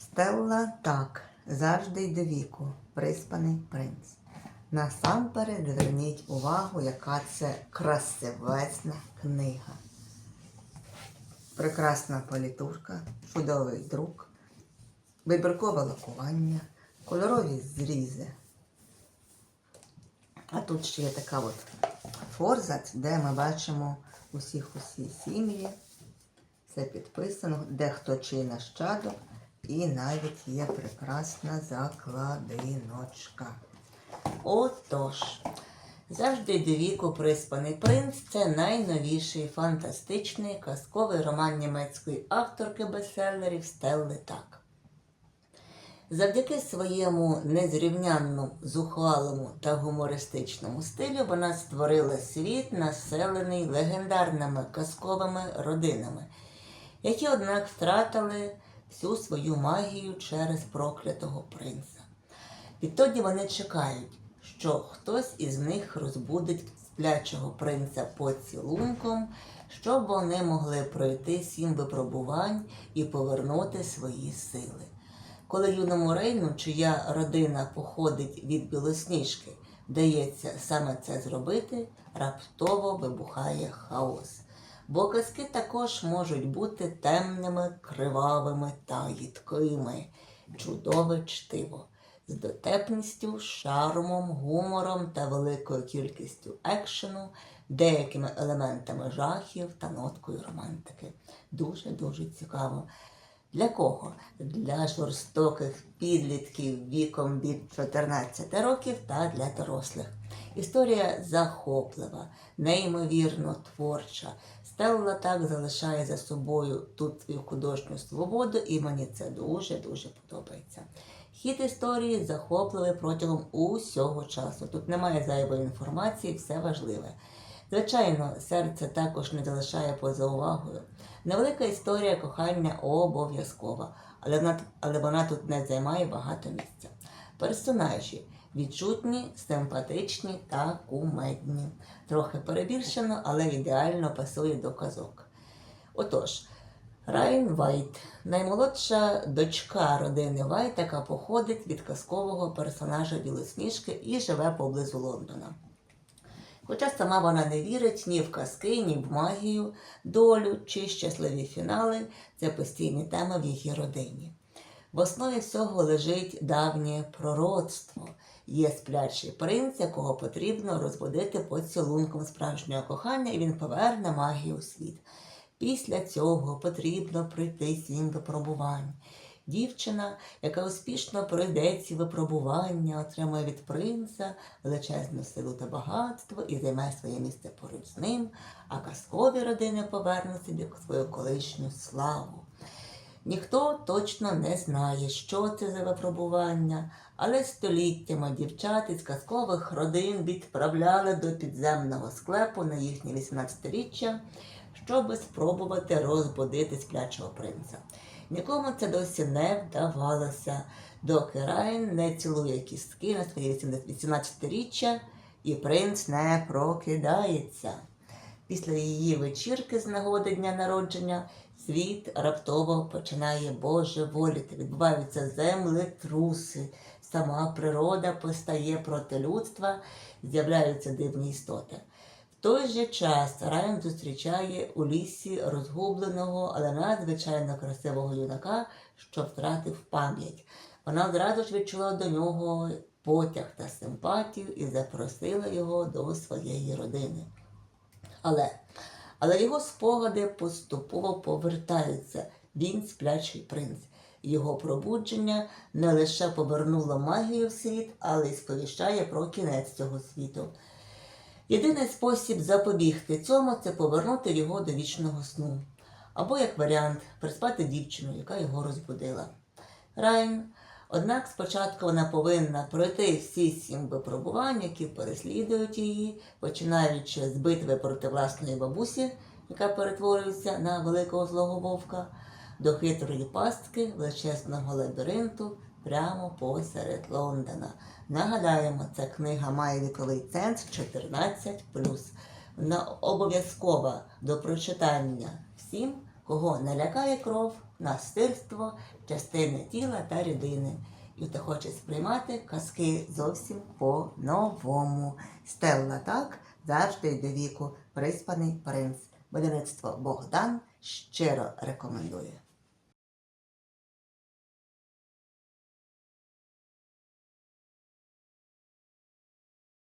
Стелла так, завжди й до віку, приспаний принц. Насамперед зверніть увагу, яка це красивезна книга. Прекрасна політурка, чудовий друк, вибіркове лакування, кольорові зрізи. А тут ще є така от форзац, де ми бачимо усіх усі сім'ї. Все підписано, де хто чий нащадок, і навіть є прекрасна закладиночка. Отож, завжди до віку приспаний принц це найновіший фантастичний казковий роман німецької авторки бестселерів Стелли Так. Завдяки своєму незрівнянному, зухвалому та гумористичному стилю вона створила світ, населений легендарними казковими родинами, які, однак, втратили всю свою магію через проклятого принца. Відтоді вони чекають, що хтось із них розбудить сплячого принца поцілунком, щоб вони могли пройти сім випробувань і повернути свої сили. Коли юному Рейну, чия родина походить від білосніжки, вдається саме це зробити, раптово вибухає хаос. Бо казки також можуть бути темними, кривавими та їдкими. Чудове чтиво з дотепністю, шармом, гумором та великою кількістю екшену, деякими елементами жахів та ноткою романтики. Дуже-дуже цікаво. Для кого? Для жорстоких підлітків віком від 14 років та для дорослих. Історія захоплива, неймовірно творча. Стелла так залишає за собою тут свою художню свободу, і мені це дуже-дуже подобається. Хід історії захопливий протягом усього часу. Тут немає зайвої інформації, все важливе. Звичайно, серце також не залишає поза увагою. Невелика історія кохання обов'язкова, але вона, але вона тут не займає багато місця. Персонажі відчутні, симпатичні та кумедні. Трохи перебільшено, але ідеально пасує до казок. Отож, Райан Вайт, наймолодша дочка родини Вайт, яка походить від казкового персонажа Білосніжки і живе поблизу Лондона. Хоча сама вона не вірить ні в казки, ні в магію, долю чи щасливі фінали це постійні теми в її родині. В основі всього лежить давнє пророцтво. Є сплячий принц, якого потрібно розбудити поцілунком справжнього кохання, і він поверне магію у світ. Після цього потрібно пройти сім випробувань. Дівчина, яка успішно пройде ці випробування, отримує від принца величезну силу та багатство і займе своє місце поруч з ним, а казкові родини повернуть собі свою колишню славу. Ніхто точно не знає, що це за випробування, але століттями дівчат із казкових родин відправляли до підземного склепу на їхнє 18-річчя, щоб спробувати розбудити сплячого принца. Нікому це досі не вдавалося, доки Райн не цілує кістки на своє 18-річчя і принц не прокидається. Після її вечірки з нагоди дня народження світ раптово починає божеволіти. Відбуваються землетруси, сама природа постає проти людства, з'являються дивні істоти. В той же час Райан зустрічає у лісі розгубленого, але надзвичайно красивого юнака, що втратив пам'ять. Вона одразу ж відчула до нього потяг та симпатію і запросила його до своєї родини. Але, але його спогади поступово повертаються. Він сплячий принц. Його пробудження не лише повернуло магію в світ, але й сповіщає про кінець цього світу. Єдиний спосіб запобігти цьому це повернути його до вічного сну. Або, як варіант, приспати дівчину, яка його розбудила. Райн, однак спочатку вона повинна пройти всі сім випробувань, які переслідують її, починаючи з битви проти власної бабусі, яка перетворюється на великого злого вовка, до хитрої пастки величезного лабіринту прямо посеред Лондона. Нагадаємо, ця книга має віковий ценз 14. Вона обов'язкова до прочитання всім, кого налякає кров, насильство, частини тіла та рідини. І хто хоче сприймати казки зовсім по-новому. Стелла так завжди й до віку. Приспаний принц. Видавництво Богдан щиро рекомендує.